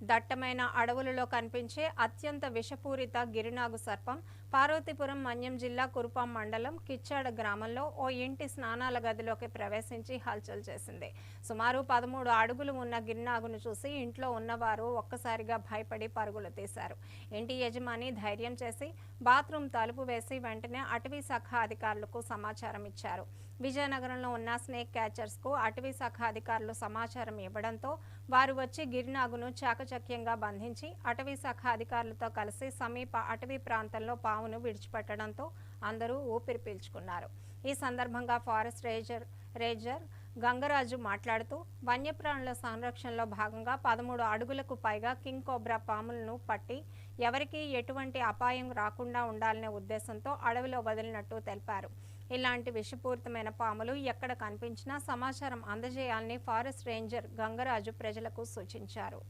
దట్టమైన అడవులలో కనిపించే అత్యంత విషపూరిత గిరినాగు సర్పం పార్వతీపురం మన్యం జిల్లా కురుపాం మండలం కిచ్చాడ గ్రామంలో ఓ ఇంటి స్నానాల గదిలోకి ప్రవేశించి హల్చల్ చేసింది. సుమారు పదమూడు అడుగులు ఉన్న గిరినాగును చూసి ఇంట్లో ఉన్నవారు ఒక్కసారిగా భయపడి పరుగులు తీశారు. ఇంటి యజమాని ధైర్యం చేసి బాత్రూమ్ తలుపు వేసి వెంటనే అటవీ శాఖ అధికారులకు సమాచారం ఇచ్చారు. విజయనగరంలో ఉన్న స్నేక్ క్యాచర్స్కు అటవీ శాఖ అధికారులు సమాచారం ఇవ్వడంతో వారు వచ్చి గిరినాగును చాక చాకచక్యంగా బంధించి అటవీ శాఖ అధికారులతో కలిసి సమీప అటవీ ప్రాంతంలో పావును విడిచిపెట్టడంతో అందరూ ఊపిరి పీల్చుకున్నారు. ఈ సందర్భంగా ఫారెస్ట్ రేంజర్ రేంజర్ గంగరాజు మాట్లాడుతూ వన్యప్రాణుల సంరక్షణలో భాగంగా పదమూడు అడుగులకు పైగా కింగ్ కోబ్రా పాములను పట్టి ఎవరికీ ఎటువంటి అపాయం రాకుండా ఉండాలనే ఉద్దేశంతో అడవిలో వదిలినట్టు తెలిపారు. ఇలాంటి విషపూరితమైన పాములు ఎక్కడ కనిపించినా సమాచారం అందజేయాలని ఫారెస్ట్ రేంజర్ గంగరాజు ప్రజలకు సూచించారు.